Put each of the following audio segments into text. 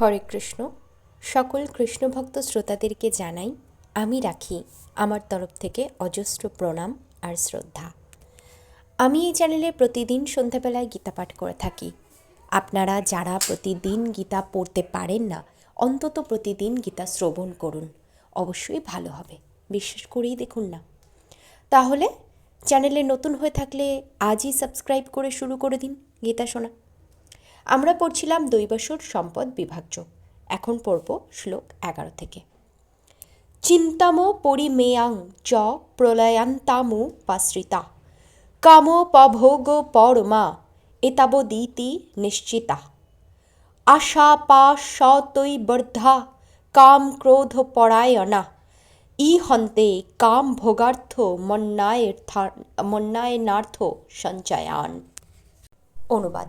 হরে কৃষ্ণ। সকল কৃষ্ণভক্ত শ্রোতাদেরকে জানাই, আমি রাখি আমার তরফ থেকে অজস্র প্রণাম আর শ্রদ্ধা। আমি এই চ্যানেলে প্রতিদিন সন্ধ্যাবেলায় গীতা পাঠ করে থাকি। আপনারা যারা প্রতিদিন গীতা পড়তে পারেন না, অন্তত প্রতিদিন গীতা শ্রবণ করুন। অবশ্যই ভালো হবে, বিশ্বাস করেই দেখুন না। তাহলে চ্যানেলে নতুন হয়ে থাকলে আজই সাবস্ক্রাইব করে শুরু করে দিন গীতা শোনা। আমরা পড়ছিলাম দৈবাসুর সম্পদ বিভাজ্য এখন পড়ব শ্লোক এগারো থেকে। চিন্তাম পরিমেয়াং চ প্রলয়ান্তামু পাশ্রিতা। কামোপভোগ পরমা এতাবদিতি নিশ্চিতা। আশাপাশতৈ বর্ধা কাম ক্রোধ পরায়ণা। ই হন্তে কাম ভোগার্থ মন্যায়নার্থ সঞ্চয়ান। অনুবাদ।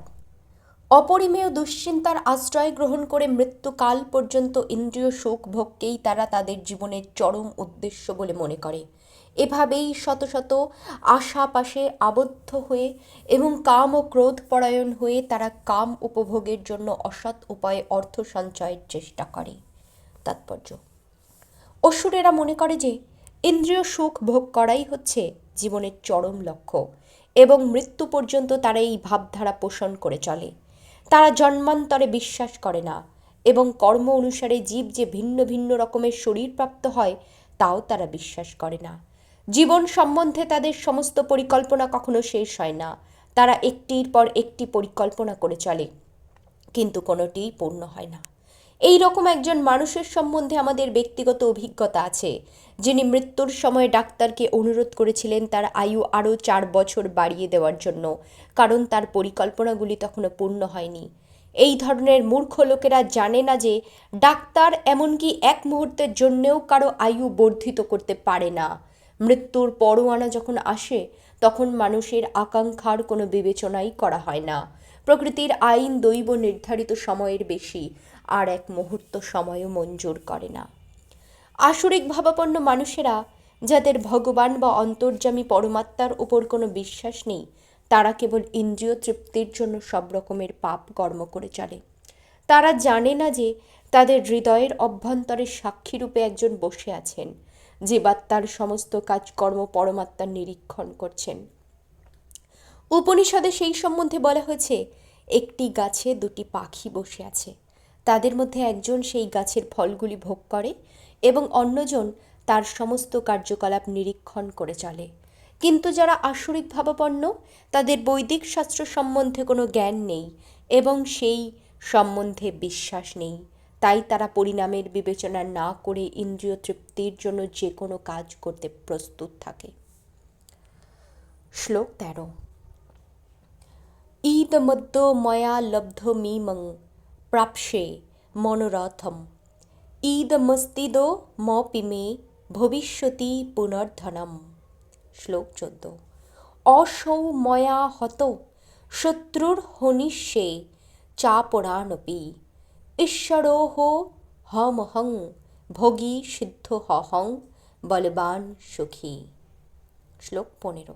অপরিমেয় দুশ্চিন্তার আশ্রয় গ্রহণ করে মৃত্যুকাল পর্যন্ত ইন্দ্রিয় সুখ ভোগকেই তারা তাদের জীবনের চরম উদ্দেশ্য বলে মনে করে। এভাবেই শত শত আশাপাশে আবদ্ধ হয়ে এবং কাম ও ক্রোধ পরায়ণ হয়ে তারা কাম উপভোগের জন্য অসৎ উপায়ে অর্থ সঞ্চয়ের চেষ্টা করে। তাৎপর্য। অসুরেরা মনে করে যে ইন্দ্রিয় সুখ ভোগ করাই হচ্ছে জীবনের চরম লক্ষ্য এবং মৃত্যু পর্যন্ত তারা এই ভাবধারা পোষণ করে চলে। তারা জন্মান্তরে বিশ্বাস করে না এবং কর্ম অনুসারে জীব যে ভিন্ন ভিন্ন রকমের শরীর প্রাপ্ত হয়, তাও তারা বিশ্বাস করে না। জীবন সম্বন্ধে তাদের সমস্ত পরিকল্পনা কখনো শেষ হয় না। তারা একটির পর একটি পরিকল্পনা করে চলে, কিন্তু কোনোটিই পূর্ণ হয় না। এই রকম একজন মানুষের সম্বন্ধে আমাদের ব্যক্তিগত অভিজ্ঞতা আছে। যিনি মৃত্যুর সময় ডাক্তারকে অনুরোধ করেছিলেন তার আয়ু আরও চার বছর বাড়িয়ে দেওয়ার জন্য, কারণ তার পরিকল্পনাগুলি তখনও পূর্ণ হয়নি। এই ধরনের মূর্খ লোকেরা জানে না যে ডাক্তার এমনকি এক মুহূর্তের জন্যেও কারও আয়ু বর্ধিত করতে পারে না। মৃত্যুর পরোয়ানা যখন আসে তখন মানুষের আকাঙ্ক্ষার কোনো বিবেচনাই করা হয় না। প্রকৃতির আইন দৈব নির্ধারিত সময়ের বেশি, আর এক মুহূর্ত সময়ও মঞ্জুর করে না। আসরিক ভাবাপন্ন মানুষেরা, যাদের ভগবান বা অন্তর্যামী পরমাত্মার উপর কোনো বিশ্বাস নেই, তারা কেবল ইন্দ্রিয় তৃপ্তির জন্য সব রকমের পাপ কর্ম করে চলে। তারা জানে না যে তাদের হৃদয়ের অভ্যন্তরে সাক্ষীরূপে একজন বসে আছেন। যে বাত্মার সমস্ত কাজকর্ম পরমাত্মার নিরীক্ষণ করছেন। উপনিষদে সেই সম্বন্ধে বলা হয়েছে, একটি গাছে দুটি পাখি বসে আছে। তাদের মধ্যে একজন সেই গাছের ফলগুলি ভোগ করে এবং অন্যজন তার সমস্ত কার্যকলাপ নিরীক্ষণ করে চলে। কিন্তু যারা আসরিক ভাবাপন্ন, তাদের বৈদিক শাস্ত্র সম্বন্ধে কোনো জ্ঞান নেই এবং সেই সম্বন্ধে বিশ্বাস নেই। তাই তারা পরিণামের বিবেচনা না করে ইন্দ্রিয় তৃপ্তির জন্য যে কোনো কাজ করতে প্রস্তুত থাকে। শ্লোক তেরো। ঈদমদ্য ময়া লব্ধমিমং প্রাপ্সে মনোরথম। ঈদমস্তিদো মপি মে ভবিষ্যতি পুনর্ধনম। শ্লোক চোদ্দ। অসৌ ময়া হত শত্রুর হনিষ্যে চাপরানপি ঈশ্বরোহ হমহং ভোগী সিদ্ধ হহং বলবান সুখী। শ্লোক পনেরো।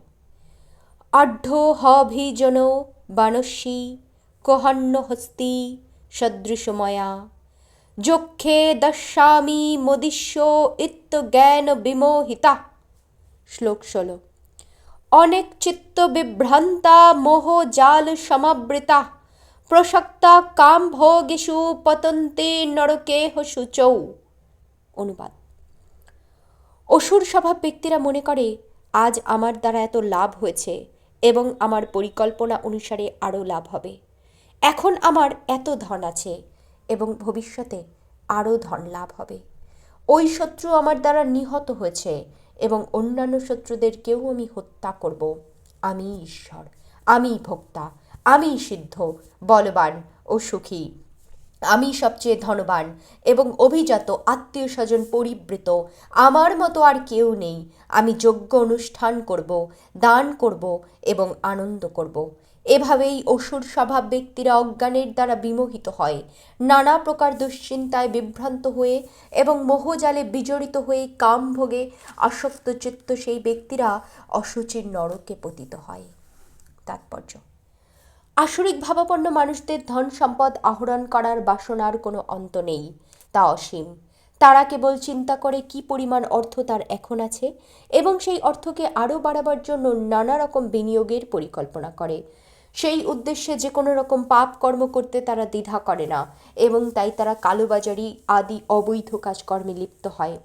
আঢ্য হভিজন বানস্যী কহন্ন হস্তি, সদৃশময়া। যক্ষে দশামি মদিষ্য ইত্য জ্ঞান বিমোহিতা। শ্লোক ষোলো। অনেক চিত্ত বিভ্রান্তা, মোহ জাল সমাবৃতা। প্রসক্তা কাম ভোগিষু পতন্তে নরকেহ শুচৌ অনুবাদ। অসুর স্বভাব ব্যক্তিরা মনে করে, আজ আমার দ্বারা এত লাভ হয়েছে এবং আমার পরিকল্পনা অনুসারে আরও লাভ হবে। এখন আমার এত ধন আছে এবং ভবিষ্যতে আরও ধন লাভ হবে। ওই শত্রু আমার দ্বারা নিহত হয়েছে এবং অন্যান্য শত্রুদেরকেও আমি হত্যা করব। আমি ঈশ্বর, আমি ভোক্তা আমি সিদ্ধ, বলবান ও সুখী। আমি সবচেয়ে ধনবান এবং অভিজাত আত্মীয় স্বজন পরিবৃত। আমার মতো আর কেউ নেই। আমি যোগ্য অনুষ্ঠান করব, দান করব এবং আনন্দ করব। এভাবেই অসুর স্বভাব ব্যক্তিরা অজ্ঞানের দ্বারা বিমোহিত হয়। নানা প্রকার দুশ্চিন্তায় বিভ্রান্ত হয়ে এবং মোহজালে বিজড়িত হয়ে কাম ভোগে আসক্ত চিত্ত সেই ব্যক্তিরা অসুচির নরকে পতিত হয়। তাৎপর্য। আসরিক ভাবাপন্ন মানুষদের ধন সম্পদ আহরণ করার বাসনার কোনো অন্ত নেই। তা অসীম। তারা কেবল চিন্তা করে কি পরিমাণ অর্থ তার এখন আছে এবং সেই অর্থকে আরও বাড়াবার জন্য নানা রকম বিনিয়োগের পরিকল্পনা করে। সেই উদ্দেশ্যে যে কোনো রকম পাপ কর্ম করতে তারা দ্বিধা করে না এবং তাই তারা কালোবাজারি আদি অবৈধ কাজকর্মে লিপ্ত হয়।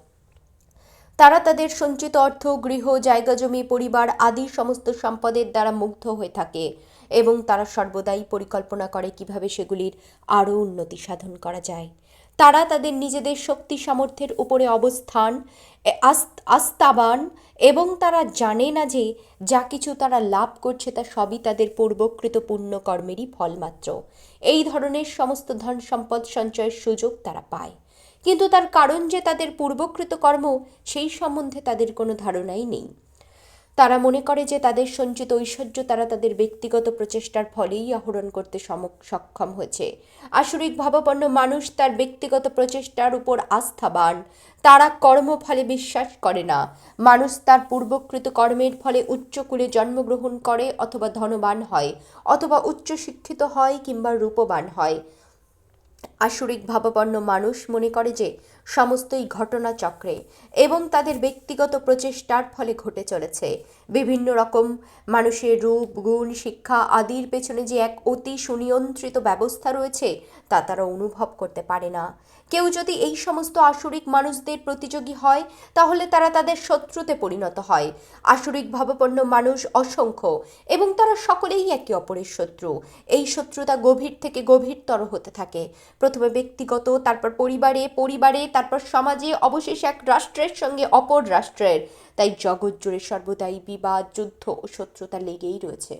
তারা তাদের সঞ্চিত অর্থ, গৃহ, জায়গা জমি, পরিবার আদি সমস্ত সম্পদের দ্বারা মুগ্ধ হয়ে থাকে। এবং তারা সর্বদাই পরিকল্পনা করে কীভাবে সেগুলির আরও উন্নতি সাধন করা যায়। তারা তাদের নিজেদের শক্তি সামর্থ্যের উপরে অবস্থান এ, আস্ত- আস্থাবান এবং তারা জানে না যে যা কিছু তারা লাভ করছে তা সবই তাদের পূর্বকৃত পুণ্যকর্মেরই ফল মাত্র এই ধরনের সমস্ত ধন সম্পদ সঞ্চয়ের সুযোগ তারা পায়। কিন্তু তার কারণ যে তাদের পূর্বকৃত কর্ম সেই সম্বন্ধে তাদের কোনো ধারণাই নেই। তারা মনে করে যে তাদের সঞ্চিত ঐশ্বর্য তারা তাদের ব্যক্তিগত প্রচেষ্টার ফলেই আহরণ করতে সক্ষম হয়েছে। আসরিক ভাবাপন্ন মানুষ তার ব্যক্তিগত প্রচেষ্টার উপর আস্থাবান তারা কর্মফলে বিশ্বাস করে না। মানুষ তার পূর্বকৃত কর্মের ফলে উচ্চকুলে জন্মগ্রহণ করে অথবা ধনবান হয়, অথবা উচ্চশিক্ষিত হয় কিংবা রূপবান হয়। আসরিক ভাবাপন্ন মানুষ মনে করে যে সমস্তই ঘটনা চক্রে এবং তাদের ব্যক্তিগত প্রচেষ্টার ফলে ঘটে চলেছে। বিভিন্ন রকম মানুষের রূপ, গুণ, শিক্ষা আদির পেছনে যে এক অতি সুনিয়ন্ত্রিত ব্যবস্থা রয়েছে, তা তারা অনুভব করতে পারে না। কেউ যদি এই সমস্ত আসরিক মানুষদের প্রতিযোগী হয়, তাহলে তারা তাদের শত্রুতে পরিণত হয়। আসরিক ভাবাপন্ন মানুষ অসংখ্য এবং তারা সকলেই একে অপরের শত্রু। এই শত্রুতা গভীর থেকে গভীরতর হতে থাকে। প্রথমে ব্যক্তিগত, তারপর পরিবারে পরিবারে, তারপর সমাজে, অবশেষে এক রাষ্ট্রের সঙ্গে অপর রাষ্ট্রের। তাই জগৎ জুড়ে সর্বদাই বিবাদ, যুদ্ধ ও শত্রুতা লেগেই রয়েছে।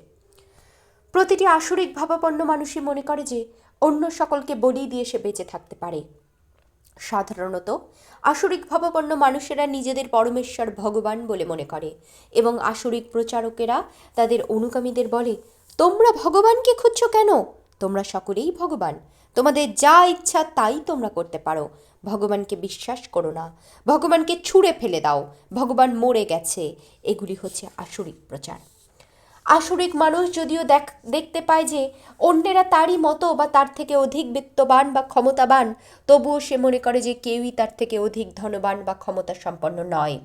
প্রতিটি আসরিক ভাবাপন্ন মানুষই মনে করে যে অন্য সকলকে বলি দিয়ে সে বেঁচে থাকতে পারে। সাধারণত আসরিক ভাবাপন্ন মানুষেরা নিজেদের পরমেশ্বর ভগবান বলে মনে করে এবং আসরিক প্রচারকেরা তাদের অনুগামীদের বলে, তোমরা ভগবানকে খুঁজছো কেন? তোমরা সকলেই ভগবান। তোমাদের যা ইচ্ছা তাই তোমরা করতে পারো। ভগবানকে বিশ্বাস করো না। ভগবানকে ছুঁড়ে ফেলে দাও। ভগবান মরে গেছে। এগুলি হচ্ছে আসরিক প্রচার। আসরিক মানুষ যদিও দেখ, দেখতে পায় যে অন্যেরা তারই মতো বা তার থেকে অধিক বিত্তবান বা ক্ষমতাবান, তবুও সে মনে করে যে কেউই তার থেকে অধিক ধনবান বা ক্ষমতা সম্পন্ন নয়।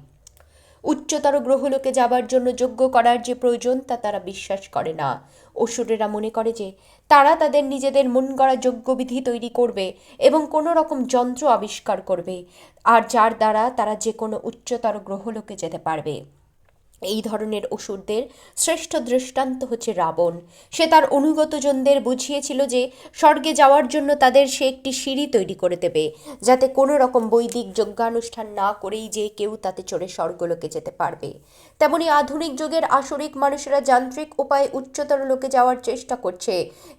উচ্চতর গ্রহলোকে যাবার জন্য যোগ্য করার যে প্রয়োজন তা তারা বিশ্বাস করে না। অসুরেরা মনে করে যে, তারা তাদের নিজেদের মন গড়া যোগ্যবিধি তৈরি করবে এবং কোনো রকম যন্ত্র আবিষ্কার করবে, আর যার দ্বারা তারা যে কোনো উচ্চতর গ্রহলোকে যেতে পারবে। এই ধরনের অসুরদের শ্রেষ্ঠ দৃষ্টান্ত হচ্ছে রাবণ। সে তার অনুগতজনদের বুঝিয়েছিল যে স্বর্গে যাওয়ার জন্য তাদের সে একটি সিঁড়ি তৈরি করে দেবে, যাতে কোনো রকম বৈদিক যজ্ঞানুষ্ঠান না করেই যে কেউ তাতে চড়ে স্বর্গলোকে যেতে পারবে। তেমনি আধুনিক যুগের আসরিক মানুষেরা যান্ত্রিক উপায়ে উচ্চতর লোকে যাওয়ার চেষ্টা করছে।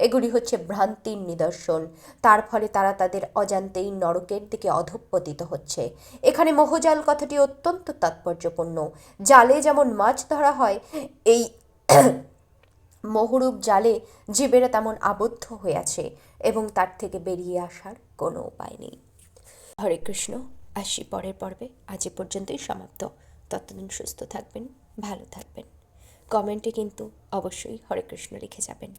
এগুলি হচ্ছে ভ্রান্তির নিদর্শন। তার ফলে তারা তাদের অজান্তেই নরকের দিকে অধঃপতিত হচ্ছে। এখানে মোহজাল কথাটি অত্যন্ত তাৎপর্যপূর্ণ। জালে যেমন মাছ ধরা হয়, এই মহরূপ জালে জীবেরা তেমন আবদ্ধ হয়ে আছে এবং তার থেকে বেরিয়ে আসার কোনো উপায় নেই। হরে কৃষ্ণ, আসি পরের পর্বে। আজ এ পর্যন্তই সমাপ্ত। ততদিন সুস্থ থাকবেন, ভালো থাকবেন। কমেন্টে কিন্তু অবশ্যই হরে কৃষ্ণ লিখে যাবেন।